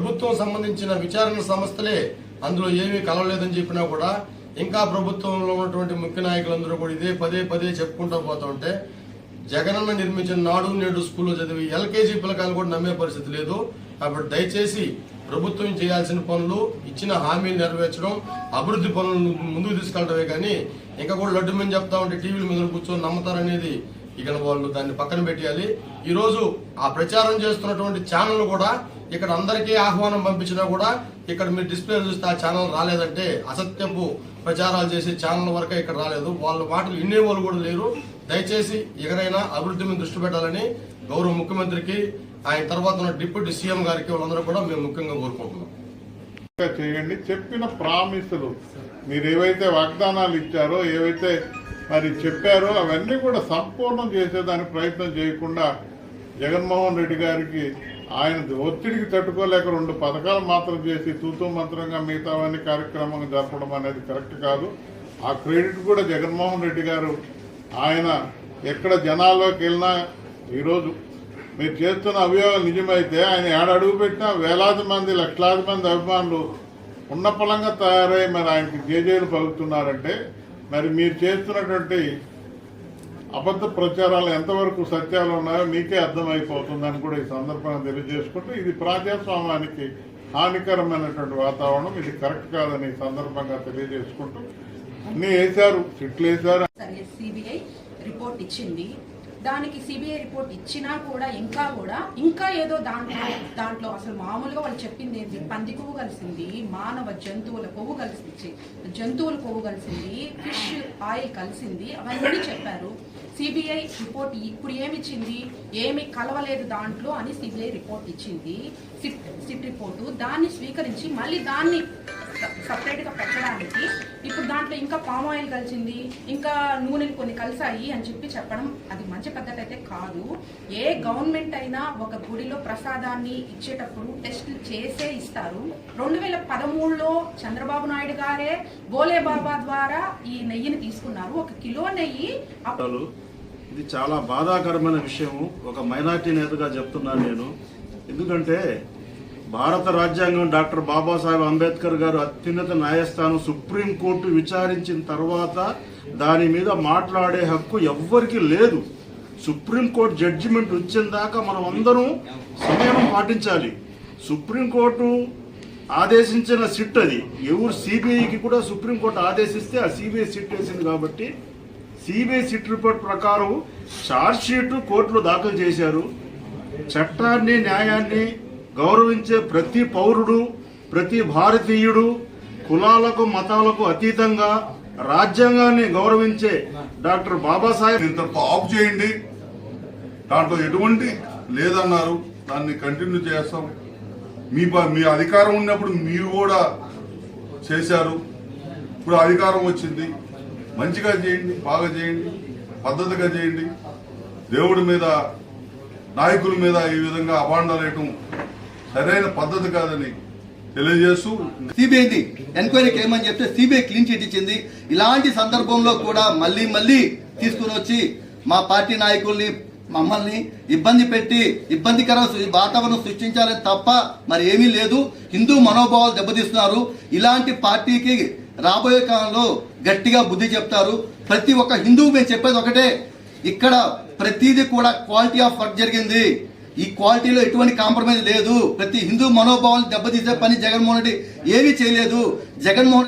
ప్రభుత్వం సంబంధించిన విచారణ సంస్థలే అందులో ఏమీ కలవలేదని చెప్పినా కూడా ఇంకా ప్రభుత్వంలో ఉన్నటువంటి ముఖ్య నాయకులందరూ కూడా ఇదే పదే పదే చెప్పుకుంటూ పోతూ ఉంటే జగనన్న నిర్మించిన నాడు నేడు స్కూల్లో చదివి ఎల్కేజీ పిల్లకాయలు కూడా నమ్మే పరిస్థితి లేదు. కాబట్టి దయచేసి ప్రభుత్వం చేయాల్సిన పనులు ఇచ్చిన హామీలు నెరవేర్చడం అభివృద్ధి పనులను ముందుకు తీసుకెళ్ళడమే కానీ ఇంకా కూడా లడ్డు మీద చెప్తా ఉంటే టీవీల మీద కూర్చొని నమ్ముతారనేది ఇక వాళ్ళు దాన్ని పక్కన పెట్టేయాలి. ఈరోజు ఆ ప్రచారం చేస్తున్నటువంటి ఛానల్ కూడా ఇక్కడ అందరికీ ఆహ్వానం పంపించినా కూడా ఇక్కడ మీరు డిస్ప్లే చూస్తే ఆ ఛానల్ రాలేదంటే అసత్యపు ప్రచారాలు చేసే ఛానల్ వరకే ఇక్కడ రాలేదు. వాళ్ళ మాటలు ఇన్నే వాళ్ళు కూడా లేరు. దయచేసి ఎగరైనా అభివృద్ధి మీద దృష్టి పెట్టాలని గౌరవ ముఖ్యమంత్రికి ఆయన తర్వాత ఉన్న డిప్యూటీ సీఎం గారికి వాళ్ళందరూ కూడా మేము ముఖ్యంగా కోరుకుంటున్నాం. చేయండి. చెప్పిన ప్రామిసులు. మీరు ఏవైతే వాగ్దానాలు ఇచ్చారో ఏవైతే మరి చెప్పారో అవన్నీ కూడా సంపూర్ణం చేసేదానికి ప్రయత్నం చేయకుండా జగన్మోహన్ రెడ్డి గారికి ఆయన ఒత్తిడికి తట్టుకోలేక రెండు పథకాలు మాత్రం చేసి తూతూ మంత్రంగా మిగతావన్నీ కార్యక్రమం జరపడం అనేది కరెక్ట్ కాదు. ఆ క్రెడిట్ కూడా జగన్మోహన్ రెడ్డి గారు ఆయన ఎక్కడ జనాల్లోకి వెళ్ళినా ఈరోజు మీరు చేస్తున్న అభియోగం నిజమైతే ఆయన ఏడడుగు పెట్టినా వేలాది మంది లక్షలాది మంది అభిమానులు ఉన్న పలంగా తయారై మరి ఆయనకి జేజేలు పలుకుతున్నారంటే మరి మీరు చేస్తున్నటువంటి అబద్ధ ప్రచారాలు ఎంతవరకు సత్యాలు ఉన్నాయో మీకే అర్థమైపోతుందని కూడా ఈ సందర్భంగా తెలియజేసుకుంటూ ఇది ప్రజాస్వామ్యానికి హానికరమైనటువంటి వాతావరణం. ఇది కరెక్ట్ కాదని ఈ సందర్భంగా తెలియజేసుకుంటూ అన్నీ వేశారు చిట్లు వేశారు. సిబిఐ రిపోర్ట్ ఇచ్చింది. దానికి సిబిఐ రిపోర్ట్ ఇచ్చినా కూడా ఇంకా కూడా ఇంకా ఏదో దాంట్లో దాంట్లో అసలు మామూలుగా వాళ్ళు చెప్పింది ఏంటి? పంది కొవ్వు కలిసింది మానవ జంతువుల కొవ్వు కలిసి జంతువుల కొవ్వు కలిసింది ఫిష్ ఆయిల్ కలిసింది అవన్నీ చెప్పారు. సిబిఐ రిపోర్ట్ ఇప్పుడు ఏమి ఇచ్చింది ఏమి కలవలేదు దాంట్లో అని సిబిఐ రిపోర్ట్ ఇచ్చింది. సిట్ సిట్ రిపోర్టు దాన్ని స్వీకరించి మళ్ళీ దాన్ని సపరేట్గా పెట్టడానికి. ఇప్పుడు దాంట్లో ఇంకా పామ్ ఆయిల్ కలిసింది ఇంకా నూనెలు కొన్ని కలిసాయి అని చెప్పి చెప్పడం అది మంచి పద్ధతి అయితే కాదు. ఏ గవర్నమెంట్ అయినా ఒక గుడిలో ప్రసాదాన్ని ఇచ్చేటప్పుడు టెస్టులు చేసే ఇస్తారు. రెండు వేల పదమూడులో చంద్రబాబు నాయుడు గారే బోలే బాబా ద్వారా ఈ నెయ్యిని తీసుకున్నారు. ఒక కిలో నెయ్యి ఇది చాలా బాధాకరమైన విషయం ఒక మైనార్టీ నేతగా చెప్తున్నాను నేను. ఎందుకంటే భారత రాజ్యాంగం డాక్టర్ బాబాసాహెబ్ అంబేద్కర్ గారు అత్యున్నత న్యాయస్థానం సుప్రీంకోర్టు విచారించిన తర్వాత దాని మీద మాట్లాడే హక్కు ఎవ్వరికీ లేదు. సుప్రీంకోర్టు జడ్జిమెంట్ వచ్చిన దాకా మనం అందరం సంయమం పాటించాలి. సుప్రీంకోర్టు ఆదేశించిన సిట్ అది. ఎవరు సిబిఐకి కూడా సుప్రీంకోర్టు ఆదేశిస్తే ఆ సిబిఐ సిట్ వేసింది కాబట్టి సిబిఐ సిట్ రిపోర్ట్ ప్రకారం ఛార్జ్ షీట్ కోర్టులో దాఖలు చేశారు. చట్టాన్ని న్యాయాన్ని గౌరవించే ప్రతి పౌరుడు ప్రతి భారతీయుడు కులాలకు మతాలకు అతీతంగా రాజ్యాంగాన్ని గౌరవించే డాక్టర్ బాబాసాహెబ్. ఇంత ఆఫ్ చేయండి. దాంట్లో ఎటువంటి లేదన్నారు. దాన్ని కంటిన్యూ చేస్తాం. మీ ప- మీ అధికారం ఉన్నప్పుడు మీరు కూడా చేశారు. ఇప్పుడు అధికారం వచ్చింది. మంచిగా చేయండి బాగా చేయండి పద్ధతిగా చేయండి. దేవుడి మీద నాయకుల మీద ఈ విధంగా అభాండాలు వేయటం సరైన పద్ధతి కాదని తెలియజేస్తూ సిబిఐని ఎంక్వైరీకి ఏమని చెప్తే సిబిఐ క్లీన్ చిట్ ఇచ్చింది. ఇలాంటి సందర్భంలో కూడా మళ్ళీ మళ్ళీ తీసుకుని వచ్చి మా పార్టీ నాయకుల్ని మమ్మల్ని ఇబ్బంది పెట్టి ఇబ్బందికర వాతావరణం సృష్టించాలని తప్ప మరి ఏమీ లేదు. హిందూ మనోభావాలు దెబ్బతీస్తున్నారు. ఇలాంటి పార్టీకి రాబోయే కాలంలో గట్టిగా బుద్ధి చెప్తారు. ప్రతి ఒక్క హిందువు మేము చెప్పేది ఒకటే. ఇక్కడ ప్రతిదీ కూడా క్వాలిటీ ఆఫ్ వర్క్ జరిగింది. ఈ క్వాలిటీలో ఎటువంటి కాంప్రమైజ్ లేదు. ప్రతి హిందూ మనోభావాలను దెబ్బతీసే పని జగన్మోహన్ రెడ్డి ఏమీ చేయలేదు. జగన్మోహన్